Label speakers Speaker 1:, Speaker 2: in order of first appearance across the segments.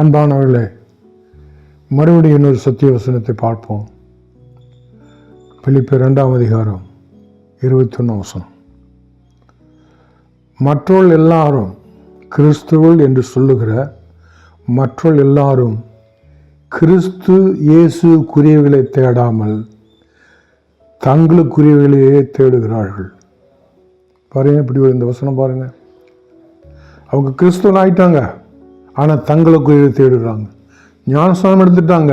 Speaker 1: அன்பானவர்களே மறுபடியும் இன்னொரு சத்திய வசனத்தை பார்ப்போம். பிலிப்பு ரெண்டாம் அதிகாரம் இருபத்தொன்னு வசனம். மற்றோள் எல்லாரும் கிறிஸ்துவள் என்று சொல்லுகிற மற்றோள் எல்லாரும் கிறிஸ்து இயேசு குறியவைகளை தேடாமல் தங்களுக்குரியவிலையே தேடுகிறார்கள். பாருங்கள் இப்படி ஒரு இந்த வசனம் பாருங்கள் அவங்க கிறிஸ்துவன் ஆயிட்டாங்க ஆனால் தங்களுக்குரிய தேடுறாங்க. ஞானஸ்தானம் எடுத்துட்டாங்க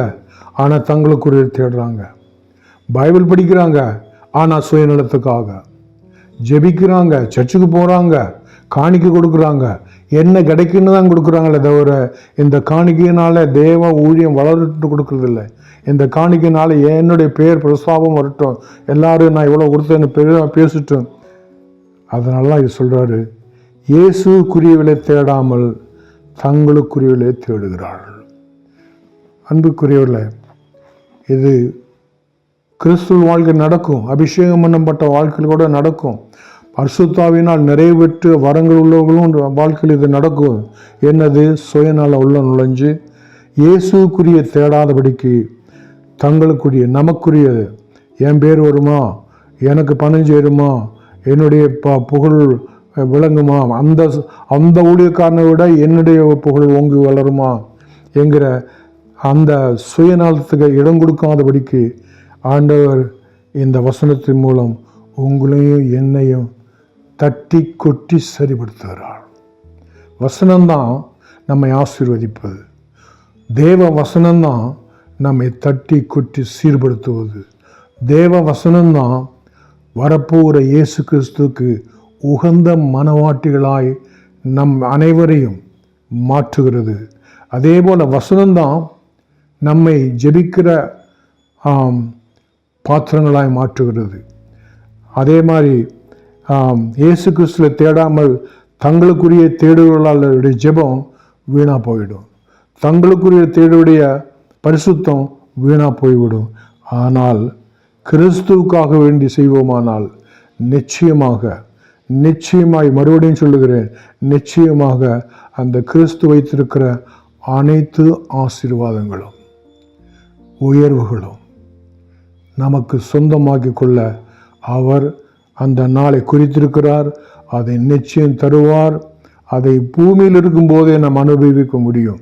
Speaker 1: ஆனால் தங்களுக்குரிய தேடுறாங்க. பைபிள் படிக்கிறாங்க ஆனால் சுயநலத்துக்காக. ஜெபிக்கிறாங்க சர்ச்சுக்கு போகிறாங்க காணிக்க கொடுக்குறாங்க. என்ன கிடைக்குன்னு தான் கொடுக்குறாங்களே தவிர இந்த காணிக்கையினால் தேவ ஊழியம் வளர்த்து கொடுக்குறதில்ல. இந்த காணிக்கையினால் என்னுடைய பேர் பிரஸ்தாபம் வரட்டும். எல்லாரும் நான் இவ்வளோ கொடுத்தேன்னு பெரிய பேசிட்டோம் அதனால தான் இது சொல்கிறாரு இயேசுக்குரியவளை தேடாமல் தங்களுக்குரியவர்களே தேடுகிறார்கள். அன்புக்குரியவர்களே இது கிறிஸ்துவ வாழ்க்கை நடக்கும். அபிஷேகம் பண்ணப்பட்ட வாழ்க்கையில் கூட நடக்கும். பர்சுத்தாவினால் நிறைவேற்று வரங்கள் உள்ளவர்களும் வாழ்க்கையில் இது நடக்கும். என்னது? சுயநல உள்ள நுழைஞ்சு இயேசுக்குரிய தேடாதபடிக்கு தங்களுக்குரிய நமக்குரியது. என் பேர் வருமா? எனக்கு பணம் சேருமா? என்னுடைய ப புகழ் விளங்குமா? அந்த அந்த ஊழியக்காரனை விட என்னுடைய புகழ் ஓங்கி வளருமா? என்கிற அந்த சுயநலத்துக்கு இடம் கொடுக்காதபடிக்கு ஆண்டவர் இந்த வசனத்தின் மூலம் உங்களையும் என்னையும் தட்டி கொட்டி சரிபடுத்துகிறார் வசனம்தான் நம்மை ஆசீர்வதிப்பது. தேவ வசனம்தான் நம்மை தட்டி கொட்டி சீர்படுத்துவது. தேவ வசனம்தான் வரப்போகிற இயேசு கிறிஸ்துக்கு உகந்த மனவாட்டிகளாய் நம் அனைவரையும் மாற்றுகிறது. அதே போல் வசனம்தான் நம்மை ஜெபிக்கிற பாத்திரங்களாய் மாற்றுகிறது. அதே மாதிரி இயேசு கிறிஸ்துவை தேடாமல் தங்களுக்குரிய தேடுவர்களுடைய ஜெபம் வீணாக போயிடும். தங்களுக்குரிய தேடுடைய பரிசுத்தம் வீணாக போய்விடும். ஆனால் கிறிஸ்துவுக்காக வேண்டி செய்வோமானால் நிச்சயமாக நிச்சயமாய் மறுபடியும் சொல்லுகிறேன் நிச்சயமாக அந்த கிறிஸ்து வைத்திருக்கிற அனைத்து ஆசீர்வாதங்களும் உயர்வுகளும் நமக்கு சொந்தமாக்கி கொள்ள அவர் அந்த நாளை குறித்திருக்கிறார் அதை நிச்சயம் தருவார் அதை பூமியில் இருக்கும்போதே நாம் அனுபவிக்க முடியும்.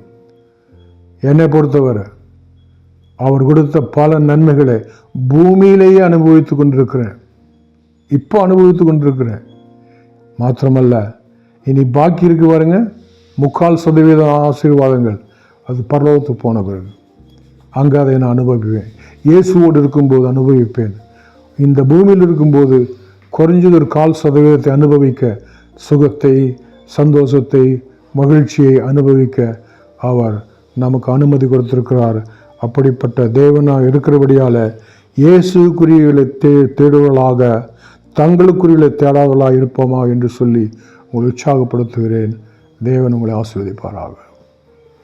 Speaker 1: என்னை பொறுத்தவரை அவர் கொடுத்த பல நன்மைகளை பூமியிலேயே அனுபவித்து கொண்டிருக்கிறேன். இப்போ அனுபவித்து கொண்டிருக்கிறேன். மாத்திரமல்ல. இனி பாக்கி இருக்கு பாருங்க. முக்கால் சதவீத ஆசீர்வாதங்கள். அது பரலோகத்து போன பிறகு. அங்கே அதை நான் அனுபவிப்பேன். இயேசுவோடு இருக்கும்போது அனுபவிப்பேன். இந்த பூமியில் இருக்கும்போது குறைஞ்சது ஒரு கால் சதவீதத்தை அனுபவிக்க சுகத்தை சந்தோஷத்தை மகிழ்ச்சியை அனுபவிக்க அவர் நமக்கு அனுமதி கொடுத்திருக்கிறார். அப்படிப்பட்ட தேவனாக இருக்கிறபடியால் இயேசுக்குரியவர்களை தே தேடுவர்களாக தங்களுக்குரிய தேடாதலாக இருப்போமா என்று சொல்லி உங்களை உற்சாகப்படுத்துகிறேன். தேவன் உங்களை ஆசீர்வதிப்பாராக.